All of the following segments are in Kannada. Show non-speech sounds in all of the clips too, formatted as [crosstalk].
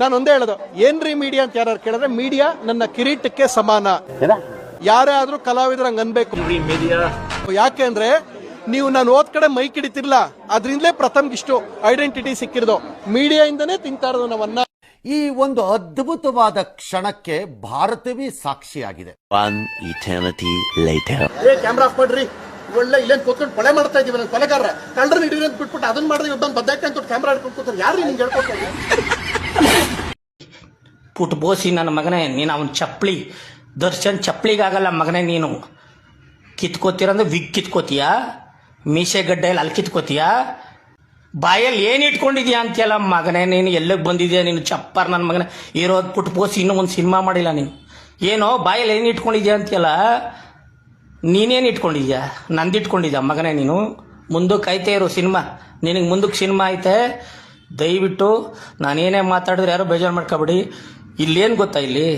ನಾನು ಒಂದೇ ಹೇಳೋದು ಏನ್ರಿ ಮೀಡಿಯಾ ಅಂತ ಯಾರು ಕೇಳಿದ್ರೆ ಮೀಡಿಯಾ ನನ್ನ ಕಿರೀಟಕ್ಕೆ ಸಮಾನ. ಯಾರೇ ಆದ್ರೂ ಕಲಾವಿದ್ರ ಹಂಗ ಅನ್ಬೇಕು. ಯಾಕೆ ಅಂದ್ರೆ ನೀವು ನಾನು ಓದ್ ಕಡೆ ಮೈಕ್ ಹಿಡಿತಿರ್ಲ ಅದ್ರಿಂದಲೇ ಪ್ರಥಮ ಇಷ್ಟು ಐಡೆಂಟಿಟಿ ಸಿಕ್ಕಿರೋದು. ಮೀಡಿಯಾ ಇಂದನೇ ತಿಂತಾ ಇರೋದು ನಾವನ್ನ ಈ ಒಂದು ಅದ್ಭುತವಾದ ಕ್ಷಣಕ್ಕೆ ಭಾರತವೇ ಸಾಕ್ಷಿಯಾಗಿದೆ. One eternity later. ಏ ಕ್ಯಾಮ್ರಾ ಆಫ್ ಮಾಡ್ರಿ. ಒಳ್ಳೆ ಇಲ್ಲೇನ್ ಕೂತ್ಕೊಂಡು ಕೊಲೆ ಮಾಡ್ತಾ ಇದೀವಿ ನಾನು ಕೊಲೆಗಾರ ಕಳ್ಳರನ್ನ ಹಿಡಿದ್ರಿ ಅಂತ ಬಿಟ್ಬಿಟ್ಟು ಅದನ್ನ ಮಾಡಿದ್ರೆ ಒಬ್ಬ ಬದ್ದಾಕೆ ಅಂತ ಕ್ಯಾಮ್ರಾ ಹಿಡ್ಕೊಂಡು ಕೂತಾರೆ ಯಾರು ನಿಮ್ಗೆ ಹೇಳ್ಕೊಡ್ತಾರೆ ಬೋಸಿ ನನ್ನ ಮಗನೇ, ನೀನು ಅವನ ಚಪ್ಪಲಿ ದರ್ಶನ್ ಚಪ್ಪಲಿಗಾಗಲ್ಲ ಮಗನೇ ನೀನು. ಕಿತ್ಕೋತೀರಂದ್ರೆ ವಿಗ್ ಕಿತ್ಕೋತೀಯ? ಮೀಸೆ ಗಡ್ಡೆಯಲ್ಲಿ ಅಲ್ಲಿ ಕಿತ್ಕೋತೀಯ? ಬಾಯಲ್ಲಿ ಏನು ಇಟ್ಕೊಂಡಿದ್ಯಾ ಅಂತೀಯಲ್ಲ ಮಗನೇ, ನೀನು ಎಲ್ಲಿಗೆ ಬಂದಿದ್ಯಾ ನೀನು ಚಪ್ಪರ್ ನನ್ನ ಮಗನೇ? ಇರೋದು ಪುಟ್ ಬೋಸಿ ಇನ್ನೂ ಒಂದು ಸಿನಿಮಾ ಮಾಡಿಲ್ಲ ನೀನು. ಏನೋ ಬಾಯಲ್ಲಿ ಏನು ಇಟ್ಕೊಂಡಿದ್ಯಾ ಅಂತೀಯಲ್ಲ? ನೀನೇನು ಇಟ್ಕೊಂಡಿದ್ಯಾ? ನಂದು ಇಟ್ಕೊಂಡಿದ್ಯಾ ಮಗನೇ ನೀನು? ಮುಂದಕ್ಕೆ ಐತೆ ಇರೋ ಸಿನಿಮಾ. ನಿನಗೆ ಮುಂದಕ್ಕೆ ಸಿನಿಮಾ ಐತೆ. ದಯವಿಟ್ಟು ನಾನೇನೇ ಮಾತಾಡಿದ್ರೆ ಯಾರು ಬೇಜಾರು ಮಾಡ್ಕೊಬೇಡಿ. ಇಲ್ಲೇನು ಗೊತ್ತಾ ಇಲ್ಲಿ?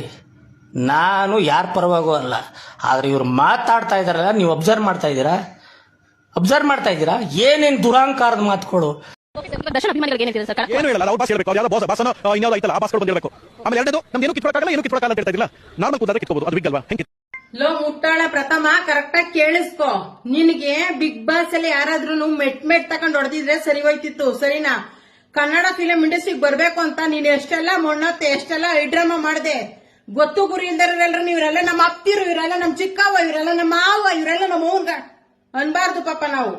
ನಾನು ಯಾರ ಪರವಾಗೂ ಅಲ್ಲ. ಆದರೆ ಇವ್ರು ಮಾತಾಡ್ತಾ ಇದ್ದಾರಲ್ಲ ನೀವು ಅಬ್ಸರ್ವ್ ಮಾಡ್ತಾ ಇದ್ದೀರಾ? ಅಬ್ಸರ್ವ್ ಮಾಡ್ತಾ ಇದ್ದೀರಾ? ಏನೇನು ದುರಾಂಕಾರದ ಮಾತುಗಳು? ದರ್ಶನ್ ಅಭಿಮಾನಿಗಳಿಗೆ ಏನ್ ಹೇಳ್ತೀರಾ ಸರ್ ಏನು ಹೇಳಲ್ಲ ಅವ್ರು ಭಾಷೆ ಹೇಳ್ಬೇಕು. ಯಾವ್ದೋ ಬಾಸ್ ಬಾಸನ ಇನ್ಯಾವ್ದು ಐತಲ್ಲ ಆ ಭಾಷೆಗಳು ಬಂದಿರಬೇಕು ಆಮೇಲೆ ಎರಡದು ನಮ್ದು ಏನು ಕಿತ್ಕೊಳಕ್ಕಾಗಲ್ಲ ಏನು ಕಿತ್ಕೊಳಕ್ಕಾಗಲ್ಲ ಅಂತ ಹೇಳ್ತಾ ಇದ್ದಿಲ್ಲ ನಾರ್ಮಲ್ ಕೂತಾದ್ರೆ ಕಿತ್ಕೋಬಹುದು ಅದು ಬಿಗ್ ಅಲ್ವಾ? ಹೆಂಗೆ ಲೋ ಮುಟ್ಟಾಳ ಪ್ರಥಮ ಕರೆಕ್ಟ್ ಆಗಿ ಕೇಳಿಸ್ಕೊ. ನಿನಗೆ ಬಿಗ್ ಬಾಸ್ ಅಲ್ಲಿ ಯಾರಾದ್ರೂ ಮೆಟ್ ಮೆಟ್ ತಕೊಂಡ್ ಹೊಡೆದಿದ್ರೆ ಸರಿ ಹೋಯ್ತಿತ್ತು ಸರಿನಾ? ಕನ್ನಡ ಫಿಲಂ ಇಂಡಸ್ಟ್ರಿಗೆ ಬರ್ಬೇಕು ಅಂತ ನೀನ್ ಎಷ್ಟೆಲ್ಲ ಮೊಣ್ಣತ್ತೆ, ಎಷ್ಟೆಲ್ಲ ಹೈಡ್ರಾಮ ಮಾಡಿದೆ, ಗೊತ್ತು ಗುರಿ ಇಲ್ದಾರೆಲ್ಲರೂ ಇವರೆಲ್ಲ ನಮ್ಮ ಅಪ್ತಿರು ಇವರೆಲ್ಲ ನಮ್ಮ ಚಿಕ್ಕವ್ವ ಇವರೆಲ್ಲ ನಮ್ಮ ಮಾವ ಇವರೆಲ್ಲ ನಮ್ಮ ಅವನ್ಗ. ಅನ್ಬಾರ್ದು ಪಾಪ ನಾವು.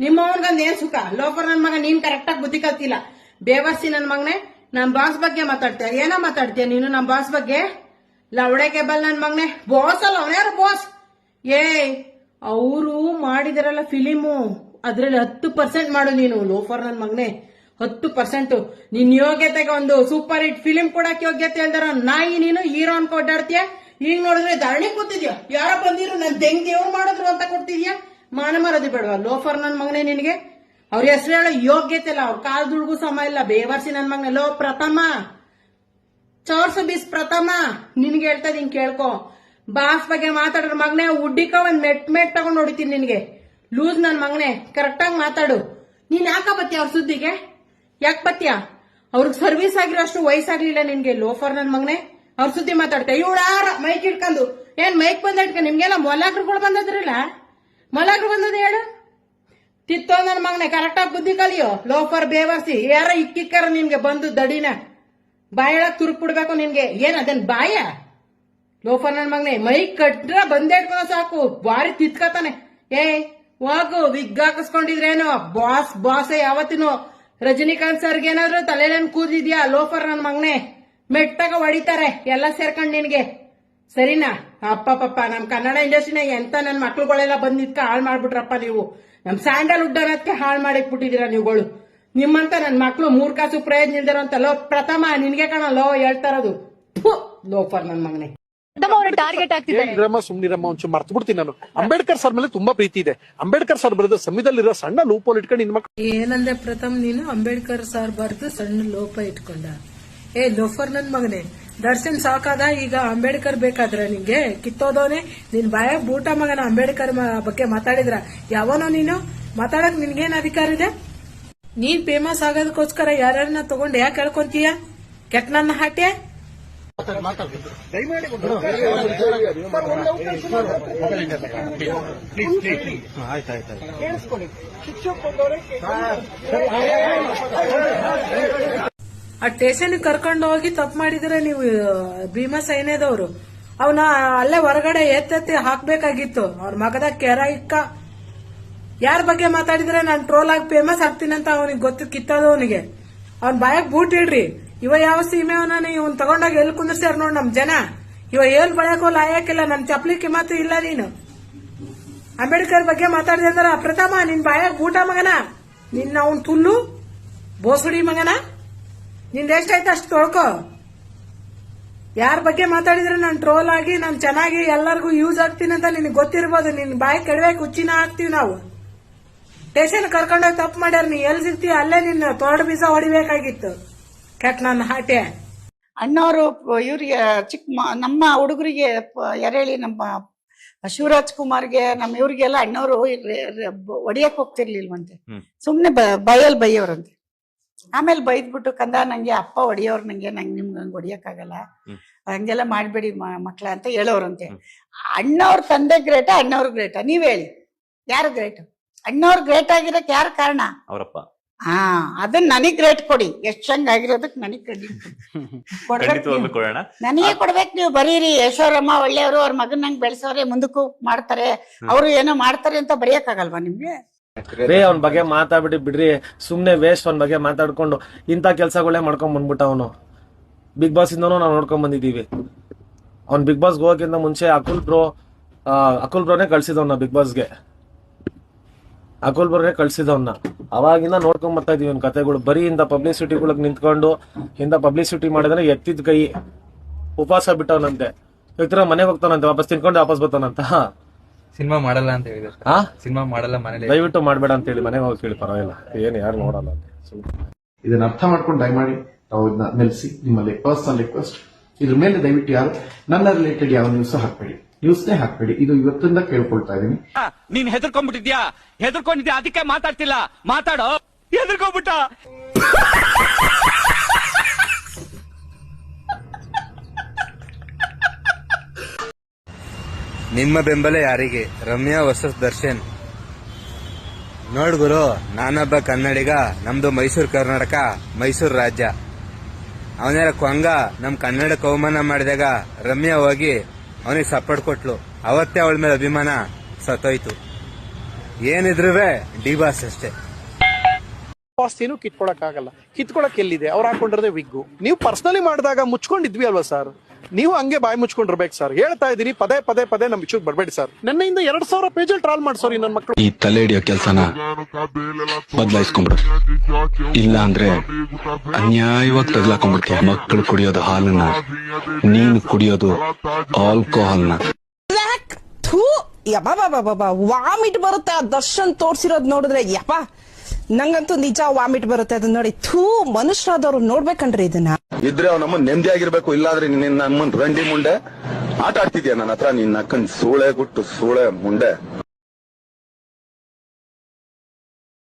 ನಿಮ್ಮ ಅವನ್ಗಂದ್ ಏನ್ ಸುಖ? ಲೋಪರ್ ನನ್ ಮಗ, ನೀನ್ ಕರೆಕ್ಟ್ ಆಗಿ ಬುದ್ಧಿ ಕಲ್ತಿಲ್ಲ. ಬೇವರ್ಸಿ ನನ್ ಮಗನೇ, ನಮ್ ಬಾಸ್ ಬಗ್ಗೆ ಮಾತಾಡ್ತೀಯ? ಏನೋ ಮಾತಾಡ್ತೀಯ ನೀನು ನಮ್ ಬಾಸ್ ಬಗ್ಗೆ? ಲವಡೆ ಕೇಬಲ್ ನನ್ ಮಗನೇ ಬಾಸ್ ಅಲ್ಲ ಅವನ್ಯಾರು ಬಾಸ್ ಏ ಅವರು ಮಾಡಿದಾರಲ್ಲ ಫಿಲಿಮು ಅದ್ರಲ್ಲಿ ಹತ್ತು ಪರ್ಸೆಂಟ್ ಮಾಡು ನೀನು, ಲೋಫರ್ ನನ್ ಮಗನೇ. ಹತ್ತು ಪರ್ಸೆಂಟ್ ನಿನ್ ಯೋಗ್ಯತೆಗೆ ಒಂದು ಸೂಪರ್ ಹಿಟ್ ಫಿಲಿಂ ಕೊಡಕ್ ಯೋಗ್ಯತೆ ಇಲ್ದಾರ ನಾಯಿ ನೀನು ಹೀರೋ ಅನ್ಕೊ ಓಡಾಡ್ತೀಯ ಈಗ ನೋಡಿದ್ರೆ ಧರಣಿ ಕೂತಿದ್ಯಾ? ಯಾರ ಬಂದಿರು ನನ್ ದೆಂಗ್ ದೇವ್ರು ಮಾಡಿದ್ರು ಅಂತ ಕೊಡ್ತಿದ್ಯಾ? ಮಾನ ಮರದಿ ಬೇಡವಾ? ಲೋಫರ್ ನನ್ ಮಗನೇ ನಿನಗೆ? ಅವ್ರ ಹೆಸರು ಹೇಳೋ ಯೋಗ್ಯತೆ ಇಲ್ಲ. ಅವ್ರ ಕಾಲ್ ದುಡ್ಗೂ ಸಮ ಇಲ್ಲ. ಬೇವರ್ಸಿ ನನ್ ಮಗನೆ. ಲೋ, ಪ್ರಥಮ. ಚೌರ್ಸು ಬಿಸ್ ಪ್ರಥಮ. ನಿನ್ಗೆ ಹೇಳ್ತಾ ಇದೀನಿ ಕೇಳ್ಕೊ. ಬಾಸ್ ಬಗ್ಗೆ ಮಾತಾಡ್ರ ಮಗನೇ ಉಡ್ಡಿಕ ಒಂದ್ ಮೆಟ್ ಮೆಟ್ ತಗೊಂಡ್ ಹೊಡಿತೀನಿ ನಿನ್ಗೆ. ಲೂಸ್ ನನ್ ಮಗನೇ. ಕರೆಕ್ಟ್ ಆಗಿ ಮಾತಾಡು. ನೀನ್ ಯಾಕ ಬತ್ತಿ ಅವ್ರ ಸುದ್ದಿಗೆ? ಯಾಕೆ ಬತ್ತೀಯ ಅವ್ರಿಗೆ ಸರ್ವಿಸ್ ಆಗಿರೋ ಅಷ್ಟು ವಯಸ್ಸಾಗ್ಲಿಲ್ಲ ನಿನ್ಗೆ, ಲೋಫರ್ ನನ್ ಮಗನೆ? ಅವ್ರ ಸುದ್ದಿ ಮಾತಾಡ್ತಾ ಇವಳಾರ ಮೈಕ್ ಇಟ್ಕೊಂಡು ಏನ್ ಮೈಕ್ ಬಂದ ಇಟ್ಕ ನಿಮ್ಗೆಲ್ಲ ಮೊಲಾಗ್ರುಗಳು ಬಂದದ್ರಲ್ಲ? ಮೊಲಾಗ್ರು ಬಂದದ ಹೇಳು ತಿತ್ತೋ ನನ್ ಮಗನೇ ಕರೆಕ್ಟಾಗಿ ಬುದ್ಧಿ ಕಲಿಯೋ, ಲೋಫರ್ ಬೇವರ್ಸಿ, ಯಾರ ಇಕ್ಕಿಕ್ಕಾರ ನಿನ್ಗೆ ಬಂದು ದಡಿನ? ಬಾಯಳ ತುರುಕ್ ಬಿಡ್ಬೇಕು ನಿನ್ಗೆ. ಏನ್ ಅದನ್ ಬಾಯ? ಲೋಫರ್ ನನ್ ಮಗನೆ ಮೈಕ್ ಕಟ್ರ ಬಂದೇ ಇಟ್ಕೊಂಡ ಸಾಕು. ಬಾರಿ ತಿತ್ಕತಾನೆ. ಏ ಹೋಗು, ವಿಗ್ ಹಾಕಿಸ್ಕೊಂಡಿದ್ರೇನು ಬಾಸ್ ಬಾಸ್ ಯಾವತ್ತಿನೂ. ರಜನಿಕಾಂತ್ ಸರ್ಗೆ ಏನಾದ್ರು ತಲೆಲೇನ್ ಕೂದಿದ್ಯಾ ಲೋಫರ್ ನನ್ ಮಗನೆ. ಮೆಟ್ಟಾಗ ಹೊಡಿತಾರೆ. ಎಲ್ಲ ಸೇರ್ಕೊಂಡ್ ನಿನ್ಗೆ. ಸರಿನಾ? ಅಪ್ಪ ಪಪ್ಪ, ನಮ್ ಕನ್ನಡ ಇಂಡಸ್ಟ್ರಿನಾಗ ಎಂತ ನನ್ ಮಕ್ಳುಗಳೆಲ್ಲ ಬಂದಿದ್ಕ ಹಾಳ್ ಮಾಡ್ಬಿಟ್ರಪ್ಪ ನೀವು. ನಮ್ ಸ್ಯಾಂಡಲ್ ವುಡ್ ಅನ್ನೋದಕ್ಕೆ ಹಾಳ್ ಮಾಡಿಕ್ಬಿಟ್ಟಿದೀರ ನೀವುಗಳು. ನಿಮ್ಮಂತ ನನ್ ಮಕ್ಳು ಮೂರ್ ಕಾಸು ಪ್ರಯೋಜನ ಇಲ್ದಿರೋ ಅಂತ ಲೋ ಪ್ರಥಮ ನಿನ್ಗೆ ಕಣ ಲೋ ಹೇಳ್ತಾರದು ಲೋಫರ್ ನನ್ ಮಗನೇ. ಟಾರ್ಗೆಟ್ ಆಗ್ತಿದ್ದಾರೆ. ಇರಮ್ಮ ಸುಮ್ನಿರಮ್ಮ ಒಂಚೂರು ಮರ್ತು ಬಿಡ್ತೀನಿ ನಾನು. ಅಂಬೇಡ್ಕರ್ ಸರ್ ಮೇಲೆ ತುಂಬಾ ಪ್ರೀತಿ ಇದೆ. ಅಂಬೇಡ್ಕರ್ ಸರ್ ಬರೆದ ಸಂವಿಧಾನದಲ್ಲಿರೋ ಸಣ್ಣ ಲೋಪ ಇಟ್ಕೊಂಡು ನಿನ್ ಮಕ್ಳು ಏನಂದೆ ಪ್ರಥಮ್ ನೀನು ಅಂಬೇಡ್ಕರ್ ಸರ್ ಬರೆದು ಸಣ್ಣ ಲೋಪ ಇಟ್ಕೊಂಡ. ಏ ಲೋಫರ್ ನನ್ ಮಗನೇ ದರ್ಶನ್ ಸಾಕಾದ ಈಗ ಅಂಬೇಡ್ಕರ್ ಬೇಕಾದ್ರೆ ನಿಂಗೆ? ಕಿತ್ತೋದವನೇ ನಿನ್ ಬಾಯ ಬೂಟ ಮಗನ ಅಂಬೇಡ್ಕರ್ ಮ- ಬಗ್ಗೆ ಮಾತಾಡಿದ್ರ. ಯಾವನೋ ನೀನು? ಮಾತಾಡಕ್ ನಿನ್ಗೇನ್ ಅಧಿಕಾರ ಇದೆ? ನೀನ್ ಫೇಮಸ್ ಆಗೋದಕ್ಕೋಸ್ಕರ ಯಾರ್ಯಾರನ್ನ ತಗೊಂಡ್ ಯಾಕೆ ಹೇಳ್ಕೊಂತೀಯ ಕೆಟ್ಟ ನನ್ನ ಆ ಸ್ಟೇಷನ್ ಕರ್ಕೊಂಡು ಹೋಗಿ ತಪ್ಪು ಮಾಡಿದ್ರೆ ನೀವು ಭೀಮಾ ಸೈನ್ಯದವರು. ಅವನ ಅಲ್ಲೇ ಹೊರಗಡೆ ಎತ್ತೆತ್ತಿ ಹಾಕ್ಬೇಕಾಗಿತ್ತು. ಅವ್ರ ಮಗದ ಕೆರ ಇಕ್ಕ. ಯಾರ ಬಗ್ಗೆ ಮಾತಾಡಿದ್ರೆ ನಾನು ಟ್ರೋಲ್ ಆಗಿ ಫೇಮಸ್ ಆಗ್ತೀನಂತ ಅವನಿಗೆ ಗೊತ್ತು ಕಿತ್ತೋದು ಅವನಿಗೆ ಅವ್ನ ಬಾಯಕ್ ಬೂಟ್ ಇಡ್ರಿ. ಇವ ಯಾವ ಸೀಮೆ ಅವನ ತಗೊಂಡಾಗ ತಗೊಂಡೋಗಿ ಎಲ್ಲಿ ಕುಂದಿರ್ಸ್ಯಾರ ನೋಡ್ ನಮ್ ಜನ? ಇವ ಏನ್ ಬಳಕೋ ಲಾಯಕ್ಕಿಲ್ಲ ನನ್ ಚಪ್ಲಿ ಮಾತ್ರ ಇಲ್ಲ ನೀನು. ಅಂಬೇಡ್ಕರ್ ಬಗ್ಗೆ ಮಾತಾಡಿದೆ ಅಂದ್ರ, ಪ್ರಥಮ, ನಿನ್ ಬಾಯಾಗ ಊಟ ಮಗನ? ನಿನ್ನ ಅವನ್ ತುಲ್ಲು? ಬೋಸುಡಿ ಮಗನ? ನಿಂದ ಎಷ್ಟಾಯ್ತು ಅಷ್ಟು ತೊಳ್ಕೊ? ಯಾರ ಬಗ್ಗೆ ಮಾತಾಡಿದ್ರೆ ನಾನು ಟ್ರೋಲ್ ಆಗಿ, ನಾನು ಚೆನ್ನಾಗಿ ಎಲ್ಲರಿಗೂ ಯೂಸ್ ಆಗ್ತೀನಿ ಅಂತ ನಿನಗೆ ಗೊತ್ತಿರ್ಬೋದು. ನಿನ್ ಬಾಯಿ ಕೆಡವೆ ಕುಚ್ಚಿನ ಹಾಕ್ತಿವಿ ನಾವು. ಟೇಷನ್ ಕರ್ಕೊಂಡೋಗಿ ತಪ್ಪು ಮಾಡ್ಯಾರ, ನೀ ಎಲ್ಲಿ ಸಿಗ್ತೀಯ ಅಲ್ಲೇ ನಿನ್ನ ತೊರಡು ಬೀಸ ಹೊಡಿಬೇಕಾಗಿತ್ತು. ನನ್ನ ಹಾಟೆ ಅಣ್ಣವರು ಇವ್ರಿಗೆ ಚಿಕ್ಕ ಮ- ನಮ್ಮ ಹುಡುಗರಿಗೆ ಎರೇಳಿ ನಮ್ಮ ಶಿವರಾಜ್ ಕುಮಾರ್ಗೆ ನಮ್ಮ ಇವ್ರಿಗೆಲ್ಲ ಅಣ್ಣವರು ಒಡಿಯಕ್ ಹೋಗ್ತಿರ್ಲಿಲ್ವಂತೆ. ಸುಮ್ನೆ ಬ- ಬೈಯಲ್ ಬೈಯೋರಂತೆ. ಆಮೇಲೆ ಬೈದ್ಬಿಟ್ಟು ಕಂದ ನಂಗೆ ಅಪ್ಪ ಹೊಡಿಯೋರು ನಂಗೆ ನಂಗೆ ನಿಮ್ಗೆ ಹಂಗೆ ಹೊಡಿಯಕ್ಕಾಗಲ್ಲ ಹಂಗೆಲ್ಲ ಮಾಡಬೇಡಿ ಮಕ್ಳ ಅಂತ ಹೇಳೋರಂತೆ. ಅಣ್ಣವ್ರ ತಂದೆ ಗ್ರೇಟ ಅಣ್ಣವ್ರ ಗ್ರೇಟ. ನೀವ್ ಹೇಳಿ. ಯಾರು ಗ್ರೇಟ್? ಅಣ್ಣವ್ರ ಗ್ರೇಟ್ ಆಗಿರಕ್ ಯಾರು ಕಾರಣ? ಅವರಪ್ಪ. ಹಾ ಅದನ್ನ ನನಗ್ ರೇಟ್ ಕೊಡಿ. ಎಷ್ಟ್ ಚಂದ ಆಗಿರೋದಕ್ ನನಗ್ ಕೊಡಿ. [laughs] ನನಗೆ ಕೊಡ್ಬೇಕು ನೀವು. ಬರೀರಿ ಯಶೋರಮ್ಮ ಒಳ್ಳೆಯವರು ಅವ್ರ ಮಗನ್ ನಂಗೆ ಬೆಳೆಸೋರೆ ಮುಂದಕ್ಕೂ ಮಾಡ್ತಾರೆ. ಅವರು ಏನೋ ಮಾಡ್ತಾರೆ ಅಂತ ಬರೆಯಕ್ಕಾಗಲ್ವಾ ನಿಮ್ಗೆ? ರೇ ಅವ್ನ ಬಗ್ಗೆ ಮಾತಾಡ್ಬಿಟ್ಟು ಬಿಡ್ರಿ. ಸುಮ್ನೆ ವೇಸ್ಟ್ ಅವ್ನ ಬಗ್ಗೆ ಮಾತಾಡ್ಕೊಂಡು ಇಂಥ ಕೆಲ್ಸಗಳೇ ಮಾಡ್ಕೊಂಡ್ ಬಂದ್ಬಿಟ್ಟ ಅವನು. ಬಿಗ್ ಬಾಸ್ ಇಂದನೂ ನಾವು ನೋಡ್ಕೊಂಡ್ ಬಂದಿದೀವಿ ಅವ್ನ್ ಬಿಗ್ ಬಾಸ್ ಹೋಗೋಕ್ಕಿಂತ ಮುಂಚೆ ಅಕುಲ್ ಬ್ರೋ ಅಕುಲ್ ಬ್ರೋನೇ ಕಳ್ಸಿದವ್ನ ಬಿಗ್ ಬಾಸ್ಗೆ ಅಕುಲ್ ಕಳ್ಸಿದವನ್ನ ಕಳ್ಸಿದವ್ನ. ಅವಾಗಿಂದ ನೋಡ್ಕೊಂಡ್ ಬರ್ತಾ ಇದೀವಿ ಕತೆಗಳು. ಬರೀ ಇಂದ ಪಬ್ಲಿಸಿಟಿಗಳಿಗೆ ನಿಂತ್ಕೊಂಡು ಇಂದ ಪಬ್ಲಿಸಿಟಿ ಮಾಡಿದ್ರೆ ಎತ್ತಿದ ಕೈ ಉಪವಾಸ ಬಿಟ್ಟವನಂತೆ. ಇತರ ಮನೆಗೆ ಹೋಗ್ತಾನಂತೆ ವಾಪಸ್ ತಿನ್ಕೊಂಡು ವಾಪಸ್ ಬರ್ತಾನಂತ ಸಿನಿಮಾ ಮಾಡಲ್ಲ ಅಂತ ಹೇಳಿದ್ರು ಹಾ ಸಿನಿಮಾ ಮಾಡಲ್ಲ ಮನೇಲಿ. ದಯವಿಟ್ಟು ಮಾಡ್ಬೇಡ ಅಂತ ಹೇಳಿ ಮನೆಗೆ ಹೋಗಿ ಕೇಳಿ ಪರವಾಗಿಲ್ಲ. ಏನ್ ಯಾರು ನೋಡಲ್ಲ ಅಂತ. ಇದನ್ನ ಅರ್ಥ ಮಾಡ್ಕೊಂಡು ದಯಮಾಡಿ ತಾವು ಇದನ್ನ ನಿಲ್ಲಿಸಿ ನಿಮ್ಮಲ್ಲಿ ಪರ್ಸನಲ್ ರಿಕ್ವೆಸ್ಟ್ ಇದ್ರ ಮೇಲೆ ದಯವಿಟ್ಟು ಯಾರು ನನ್ನ ರಿಲೇಟೆಡ್ ಯಾವ ನ್ಯೂಸ್ ಹಾಕ್ಬೇಡಿ. ನ್ಯೂಸ್ನೇ ಹಾಕ್ಬೇಡಿ. ಇದು ಇವತ್ತಿಂದ ಕೇಳ್ಕೊಳ್ತಾ ಇದೀನಿ ನೀನ್ ಹೆದರ್ಕೊಂಡ್ಬಿಟ್ಟಿದ್ಯಾ? ಹೆದರ್ಕೊಂಡಿದ್ಯಾ? ಅದಕ್ಕೆ ಮಾತಾಡ್ತಿಲ್ಲ. ಮಾತಾಡೋ? ಹೆದರ್ಕೊಂಡ್ಬಿಟ್ಟ. ನಿಮ್ಮ ಬೆಂಬಲ ಯಾರಿಗೆ? ರಮ್ಯಾ ವರ್ಸಸ್ ದರ್ಶನ್. ನೋಡ್ ಗುರು ನಾನೊಬ್ಬ ಕನ್ನಡಿಗ ನಮ್ದು ಮೈಸೂರು ಕರ್ನಾಟಕ ಮೈಸೂರು ರಾಜ್ಯ. ಅವನೇರ ಕೊಂಗ ನಮ್ ಕನ್ನಡಕ್ಕೆ ಅವಮಾನ ಮಾಡಿದಾಗ ರಮ್ಯಾ ಹೋಗಿ ಅವನಿಗೆ ಸಪೋರ್ಟ್ ಕೊಟ್ಲು. ಅವತ್ತೇ ಅವಳ ಮೇಲೆ ಅಭಿಮಾನ ಸತ್ತೋಯ್ತು. ಏನಿದ್ರೂ ಡಿ ಬಾಸ್ ಅಷ್ಟೇ. ಆಸ್ತಿನೂ ಕಿತ್ಕೊಳಕ್ಕಾಗಲ್ಲ. ಕಿತ್ಕೊಳಕ್ ಎಲ್ಲಿದೆ? ಅವ್ರು ಹಾಕೊಂಡಿರೋದೇ ವಿಗ್ಗು ನೀವು ಪರ್ಸನಲಿ ಮಾಡಿದಾಗ ಮುಚ್ಕೊಂಡಿದ್ವಿ ಅಲ್ವಾ ಸರ್ ನೀವು ಹಂಗೆ ಬಾಯಿ ಮುಚ್ಕೊಂಡಿರ್ಬೇಕು ಸರ್ ಹೇಳ್ತಾ ಇದೀನಿ ಪದೇ ಪದೇ ಪದೇ ನಮ್ ವಿಷಯಕ್ಕೆ ಬರಬೇಡಿ ಸರ್ ನಿನ್ನೆಯಿಂದ ಎರಡ್ ಸಾವಿರ ಪೇಜಲ್ಲಿ ಟ್ರಾಲ್ ಮಾಡ್ಸೋರಿ ನನ್ನ ಮಕ್ಕಳು ಈ ತಲೆ ಹಿಡಿಯೋ ಕೆಲಸನ ಬದಲಾಯಿಸ್ಕೊಂಡ್ಬಿಡು. ಇಲ್ಲ ಅಂದ್ರೆ ಅನ್ಯಾಯವಾಗಿ ತಗ್ಲಾಕೊಂಡ್ಬಿಡ್ತೀಯ ಮಕ್ಕಳು ಕುಡಿಯೋದು ಹಾಲನ್ನ. ನೀನು ಕುಡಿಯೋದು ಆಲ್ಕೋಹಾಲ್ನ ವಾಮಿಟ್ ಬರುತ್ತೆ ಆ ದರ್ಶನ್ ತೋರ್ಸಿರೋದ್ ನೋಡಿದ್ರೆ ಯಪ್ಪ. ನಂಗಂತೂ ನಿಜ ವಾಮಿಟ್ ಬರುತ್ತೆ. ಅದನ್ನ ನೋಡಿ ಥೂ ಮನುಷ್ಯರಾದವ್ರು ನೋಡ್ಬೇಕನ್ರಿ ಇದನ್ನ. ಇದ್ರೆ ಅವ್ ನಮ್ಮನ್ ನೆಮ್ಮದಿ ಆಗಿರ್ಬೇಕು. ಇಲ್ಲಾಂದ್ರೆ ನಿನ್ನ ನಮ್ಮನ್ ರಂಡಿ ಮುಂಡೆ ಆಟ ಆಡ್ತಿದ್ಯಾ ನನ್ನ ಹತ್ರ? ನಿನ್ನ ಅಕ್ಕನ್ ಸೂಳೆ ಗುಟ್ಟು ಸೂಳೆ ಮುಂಡೆ.